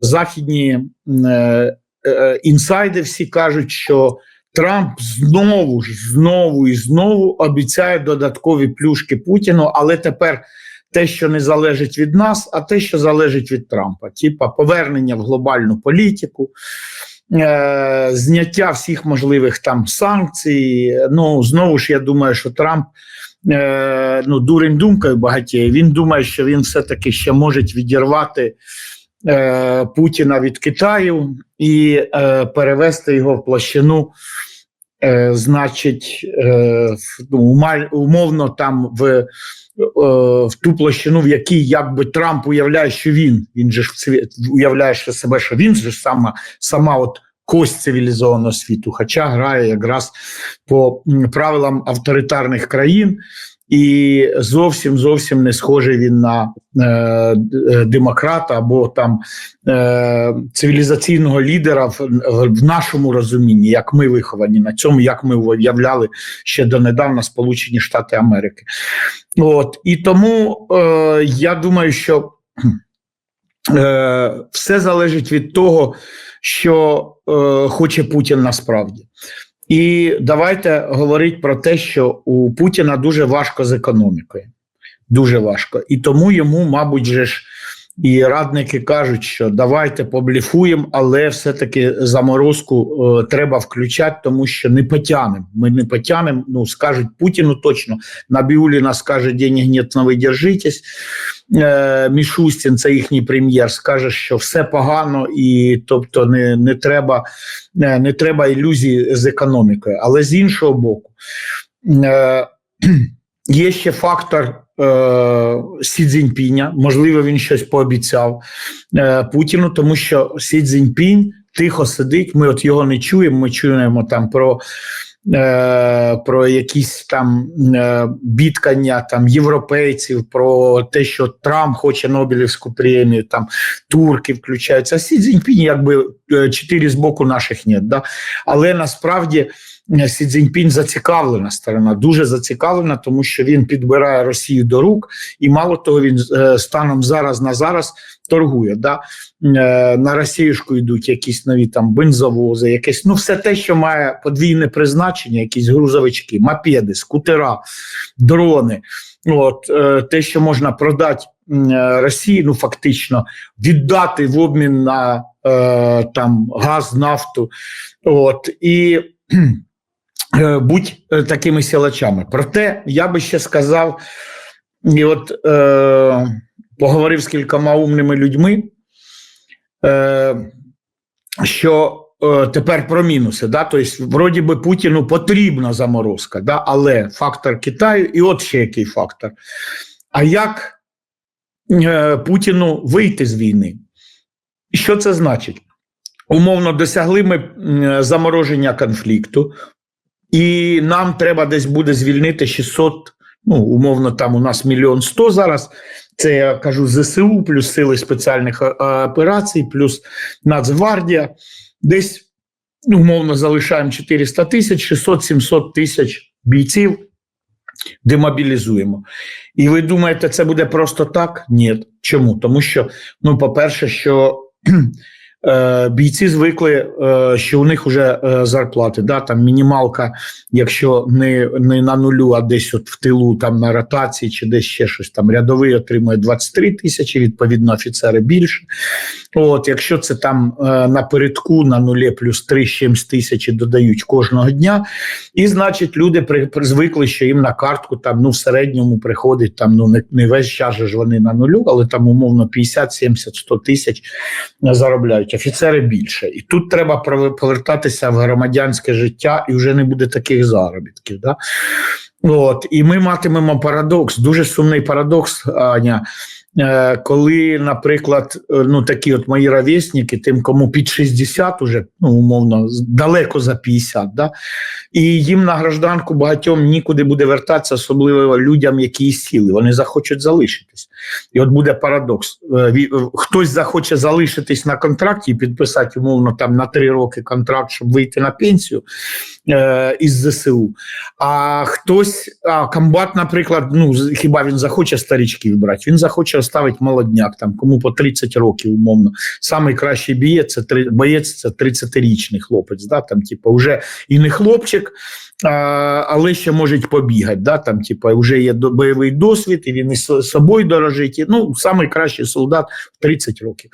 західні е, е, інсайди всі кажуть, що Трамп знову ж знову і знову обіцяє додаткові плюшки Путіну, але тепер те, що не залежить від нас, а те, що залежить від Трампа, типа повернення в глобальну політику. е, Зняття всіх можливих там санкцій. Ну знову ж я думаю, що Трамп е, ну дурень думкою багатіє. Він думає, що він все-таки ще може відірвати е, Путіна від Китаю і е, перевести його в площину, е, значить, е, ну, умовно там в, е, в ту площину, в якій якби Трамп уявляє, що він, він же ж уявляє що себе, що він же сама, сама от кость цивілізованого світу, хоча грає якраз по правилам авторитарних країн. І зовсім зовсім не схожий він на е, демократа або там е, цивілізаційного лідера в, в нашому розумінні, як ми виховані на цьому, як ми уявляли ще донедавна Сполучені Штати Америки. От і тому е, я думаю, що е, все залежить від того, що е, хоче Путін насправді. І давайте говорити про те, що у Путіна дуже важко з економікою. Дуже важко. І тому йому, мабуть, же ж і радники кажуть, що давайте побліфуємо, але все-таки заморозку е, треба включати, тому що не потянемо. Ми не потянемо. Ну скажуть Путіну точно. Набіуліна скаже, денег нет, но ви держитесь. Е, Мішустін, це їхній прем'єр, скаже, що все погано, і тобто не, не треба не, не треба ілюзій з економікою. Але з іншого боку, е, є ще фактор е, Сі Цзіньпіня, можливо, він щось пообіцяв е, Путіну, тому що Сі Цзіньпінь тихо сидить, ми от його не чуємо, ми чуємо там про. Е, Про якісь там е, бідкання там європейців, про те, що Трамп хоче Нобелівську премію, там турки включаються. А Сі Цзіньпінь, якби е, чотири з боку наших нет. Да? Але насправді е, Сі Цзіньпінь зацікавлена сторона, дуже зацікавлена, тому що він підбирає Росію до рук, і мало того, він е, станом зараз на зараз торгує. Да? Е, На Росіюшку йдуть якісь нові там бензовози, якесь, ну все те, що має подвійне призначення, якісь грузовички, мопеди, скутера, дрони. От, е, те, що можна продати е, Росії, ну фактично віддати в обмін на там газ, нафту. От, і будь такими силачами. Проте я би ще сказав, і от е, поговорив з кількома умними людьми, е, що е, тепер про мінуси. Да? Тобто, вроді би Путіну потрібна заморозка, да? але фактор Китаю, і от ще який фактор. А як е, Путіну вийти з війни? Що це значить? Умовно досягли ми замороження конфлікту, і нам треба десь буде звільнити 600, ну, умовно, там у нас мільйон сто зараз. Це я кажу ЗСУ, плюс сили спеціальних е, операцій, плюс Нацгвардія. Десь ну, умовно залишаємо 400 тисяч, 600-700 тисяч бійців демобілізуємо. І ви думаєте, це буде просто так? Ні. Чому? Тому що, ну, по-перше, що бійці звикли, е, що у них вже е, зарплати. Да? Там мінімалка, якщо не, не на нулю, а десь от в тилу, там на ротації чи десь ще щось, там рядовий отримує 23 тисячі, відповідно, офіцери більше. От, якщо це там е, напередку на нулі плюс 3 чимсь тисячі додають кожного дня, і значить люди при, при звикли, що їм на картку там ну в середньому приходить там ну не, не весь час же ж вони на нулю, але там умовно 50, 70, 100 тисяч е, заробляють. Офіцери більше. І тут треба повертатися в громадянське життя, і вже не буде таких заробітків. Да? От, і ми матимемо парадокс, дуже сумний парадокс, Аня. Е, коли, наприклад, е, ну такі от мої ровесники, тим, кому під 60 уже, ну умовно, далеко за 50, да? і їм на гражданку багатьом нікуди буде вертатися, особливо людям, які сіли, вони захочуть залишитись. І от буде парадокс. Е, Хтось захоче залишитись на контракті і підписати, умовно, там на 3 роки контракт, щоб вийти на пенсію е, із ЗСУ. А хтось, а комбат, наприклад, ну хіба він захоче старічків брати? Він захоче оставить молодняк, там кому по 30 років, умовно. Самий кращий бієць це боєць це 30-річний хлопець. Да? Там, типу, вже і не хлопчик, а, але ще може побігати. Да? Там, типу, вже є бойовий досвід, і він і собою дорожить. І, ну, самий кращий солдат в 30 років.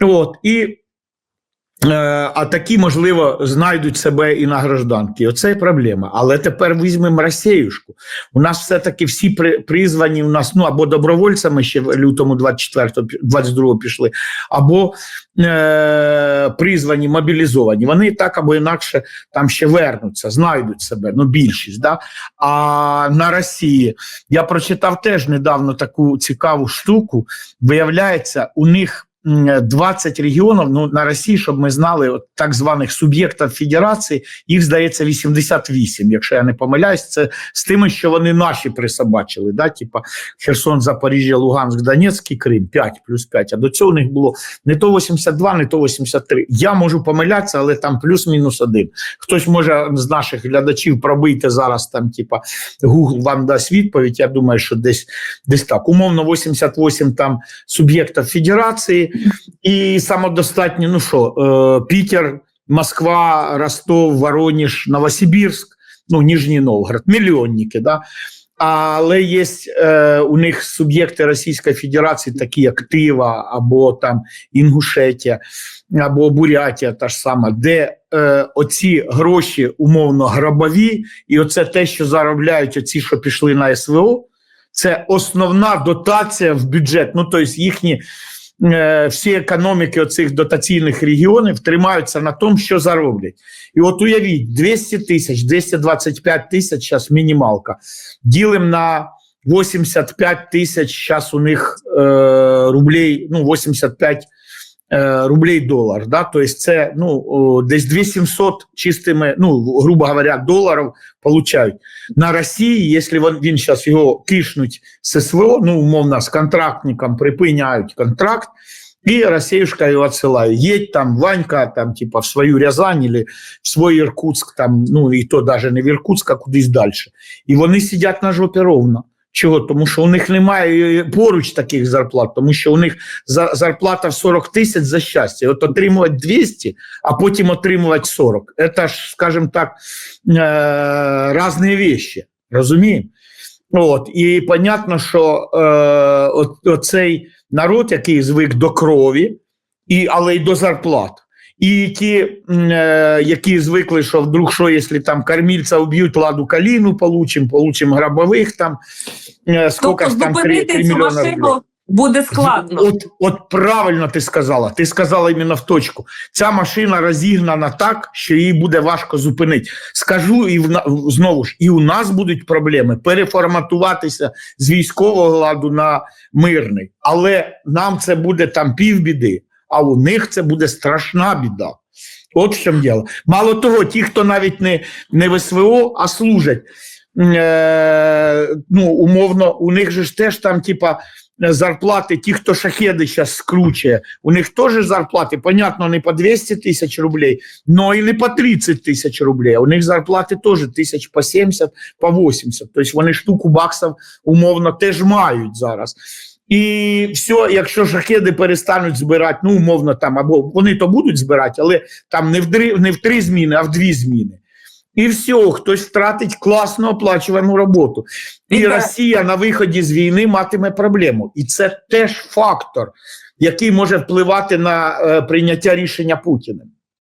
От, і А такі, можливо, знайдуть себе і на гражданки. Оце проблема. Але тепер візьмемо Росіюшку. У нас все-таки всі призвані у нас ну або добровольцями ще в лютому 24 22 пішли, або е, призвані, мобілізовані. Вони так або інакше там ще вернуться, знайдуть себе. Ну, більшість. Да? А на Росії я прочитав теж недавно таку цікаву штуку. Виявляється, у них 20 регіонів ну, на Росії, щоб ми знали, от, так званих суб'єктів федерації, їх здається 88, якщо я не помиляюсь, це з тими, що вони наші присобачили. Да? Типа Херсон, Запоріжжя, Луганськ, Донецьк і Крим 5 плюс 5. А до цього у них було не то 82, не то 83. Я можу помилятися, але там плюс-мінус один. Хтось може з наших глядачів пробити зараз там, типа Google вам дасть відповідь. Я думаю, що десь десь так. Умовно, 88 там суб'єктів федерації і самодостатньо, ну що, е, Пітер, Москва, Ростов, Воронеж, Новосибірськ, ну, Нижній Новгород, мільйонники, да. Але є е, у них суб'єкти Російської Федерації, такі як Тива, або там Інгушетія, або Бурятія, та ж сама, де е, оці гроші умовно грабові, і оце те, що заробляють оці, що пішли на СВО, це основна дотація в бюджет. Ну, тобто їхні всі економіки оцих дотаційних регіонів тримаються на тому, що зароблять. І от уявіть, 200 тисяч, 225 тисяч зараз мінімалка. Ділимо на 85 тисяч, зараз у них е, рублей, ну, 85 е, рублей долар. Да? Тобто це ну, десь 2700 чистими, ну, грубо говоря, доларів получають. На Росії, якщо він, зараз його кишнуть з СВО, ну, умовно, з контрактником припиняють контракт, і Росіюшка його відсилає. Їдь там, Ванька, там, типа, в свою Рязань или в свій Іркутськ, там, ну, і то навіть не в Іркутськ, а кудись далі. І вони сидять на жопі ровно. Чого? Тому що у них немає е, поруч таких зарплат, тому що у них зарплата в 40 тисяч за щастя. От отримувати 200, а потім отримувати 40. Це ж, скажімо так, е, різні вещи. Розуміємо? От, і понятно, що е, оцей народ, який звик до крові, і, але й до зарплат. І ті, е, які звикли, що вдруг що, якщо там кормільця вб'ють, ладу каліну получим, получим грабових там, е, скільки Тобто там 3, зупинити 3 цю мільйони. машину буде складно. От, от правильно ти сказала. Ти сказала іменно в точку. Ця машина розігнана так, що її буде важко зупинити. Скажу і в знову ж, і у нас будуть проблеми переформатуватися з військового ладу на мирний. Але нам це буде там півбіди, а у них це буде страшна біда. От в чому діло. Мало того, ті, хто навіть не, не СВО, а служать. Е, ну, умовно, у них же ж теж там, типа, зарплати, ті, хто шахеди зараз скручує, у них теж зарплати, понятно, не по 200 тисяч рублей, але і не по 30 тисяч рублей. У них зарплати теж тисяч по 70, по 80. Тобто вони штуку баксів умовно теж мають зараз. І все, якщо шахеди перестануть збирати, ну умовно там, або вони то будуть збирати, але там не в, дри- не в три зміни, а в дві зміни. І все, хтось втратить класно оплачувану роботу. І те- Росія на виході з війни матиме проблему. І це теж фактор, який може впливати на е, прийняття рішення Путіним.